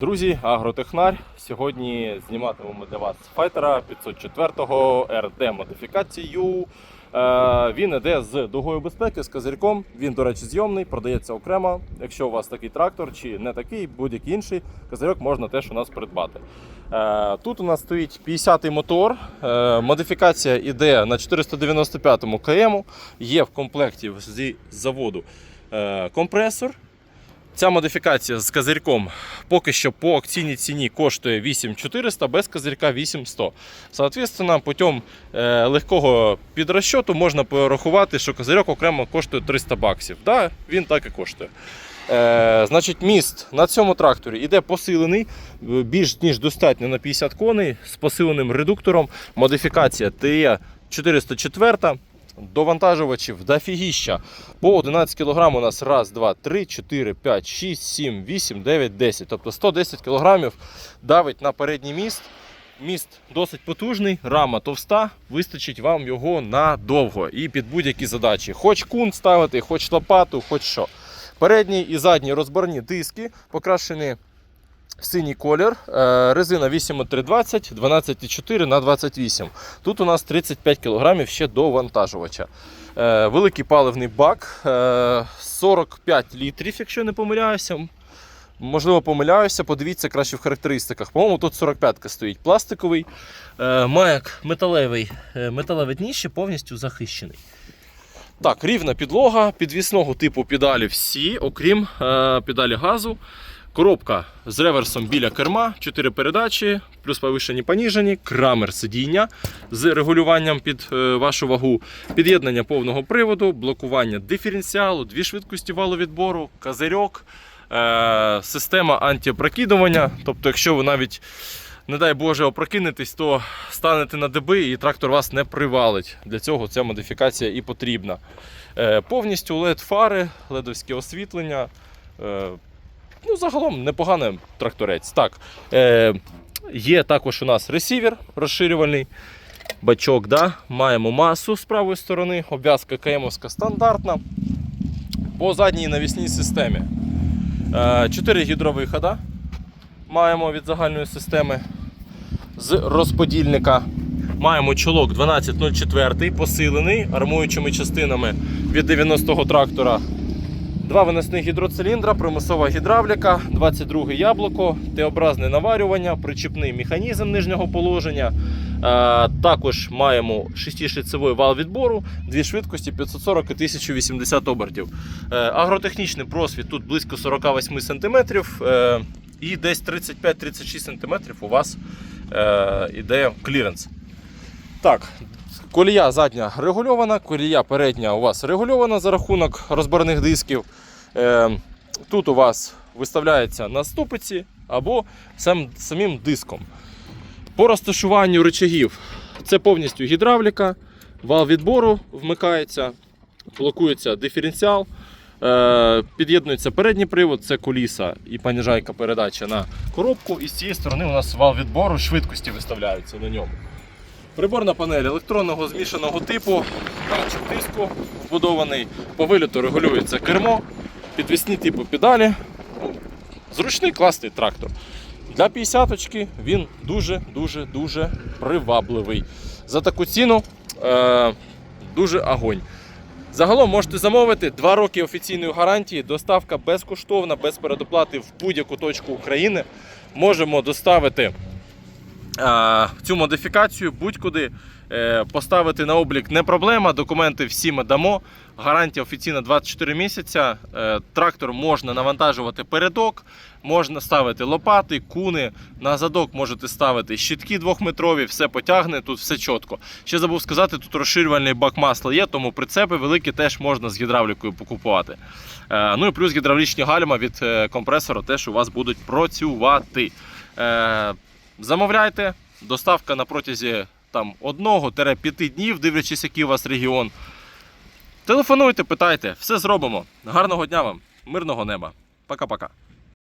Друзі, агротехнар. Сьогодні зніматимемо для вас файтера 504-го RD модифікацію. Е, Він іде з дугою безпеки, з козирьком. Він, до речі, зйомний, продається окремо. Якщо у вас такий трактор чи не такий, будь-який інший, козирьок можна теж у нас придбати. Е, Тут у нас стоїть 50-й мотор. Е, Модифікація йде на 495-му КМ. Є в комплекті зі заводу компресор. Ця модифікація з козирьком поки що по акційній ціні коштує 8400, без козирька 8100. Соответственно, путем е, легкого підрозчоту можна порахувати, що козирьок окремо коштує 300 баксів. Да, він так і коштує. Е, значить, міст на цьому тракторі йде посилений, е, більш ніж достатньо на 50 коней з посиленим редуктором. Модифікація TE 404. Довантажувачів дофігіща. По 11 кг у нас раз, два, три, 4, 5, 6, 7, 8, 9, 10. Тобто 110 кг давить на передній міст. Міст досить потужний, рама товста, вистачить вам його надовго і під будь-які задачі. Хоч кун ставити, хоч лопату, хоч що. Передні і задні розборні диски покрашені в синій колір. Е, Резина 8,320, 12,4 на 28. Тут у нас 35 кг ще до вантажувача. Е, Великий паливний бак, е, 45 літрів, якщо не помиляюся. Можливо, помиляюся, подивіться краще в характеристиках. По-моєму, тут 45-ка стоїть пластиковий. Е, Маяк металевий, е, металеве дніще повністю захищений. Так, рівна підлога, підвісного типу педалі всі, окрім е, педалі газу. Коробка з реверсом біля керма, 4 передачі, плюс повишені поніжені, крамер сидіння з регулюванням під е, вашу вагу, під'єднання повного приводу, блокування диференціалу, дві швидкості валовідбору, козирьок, е, система антиопрокидування. Тобто, якщо ви навіть, не дай Боже, опрокинетесь, то станете на деби і трактор вас не привалить. Для цього ця модифікація і потрібна. Е, повністю LED-фари, ледовське освітлення. Е, Ну, загалом непоганий тракторець. Так, е, є також у нас ресівер розширювальний. Бачок, да? маємо масу з правої сторони, обв'язка КМовська стандартна. По задній навісній системі. Е, 4 гідровихода маємо від загальної системи з розподільника. Маємо чолок 1204 посилений армуючими частинами від 90-го трактора Два виносних гідроциліндра, примусова гідравліка, 22 яблуко, Т-образне наварювання, причіпний механізм нижнього положення. Е, також маємо 6-шліцевий вал відбору, дві швидкості 540 і 1080 обертів. Е, агротехнічний просвіт тут близько 48 см е, і десь 35-36 см у вас іде кліренс. Так, Колія задня регульована, колія передня у вас регульована за рахунок розборних дисків. Е, Тут у вас виставляється на ступиці або сам, самим диском. По розташуванню рычагів це повністю гідравліка, вал відбору вмикається, блокується диференціал, е, під'єднується передній привод, це коліса і понижайка передача на коробку. І з цієї сторони у нас вал відбору, швидкості виставляються на ньому. Приборна панель електронного змішаного типу, датчик тиску вбудований, по виліту регулюється кермо, підвісні типу педалі. Ну, Зручний класний трактор. Для 50-очки він дуже-дуже дуже привабливий. За таку ціну е, дуже огонь. Загалом можете замовити 2 роки офіційної гарантії, доставка безкоштовна, без передоплати в будь-яку точку України. Можемо доставити цю модифікацію будь-куди е, поставити на облік не проблема. Документи всі ми дамо. Гарантія офіційна 24 місяця. Е, Трактор можна навантажувати передок, можна ставити лопати, куни. На задок можете ставити щитки двохметрові, все потягне, тут все чітко. Ще забув сказати, тут розширювальний бак масла є, тому прицепи великі теж можна з гідравлікою покупувати. Е, Ну і плюс гідравлічні гальма від компресора теж у вас будуть працювати. Замовляйте, доставка на протязі там 1-5 днів, дивлячись, який у вас регіон. Телефонуйте, питайте, все зробимо. Гарного дня вам, мирного неба. Пока-пока.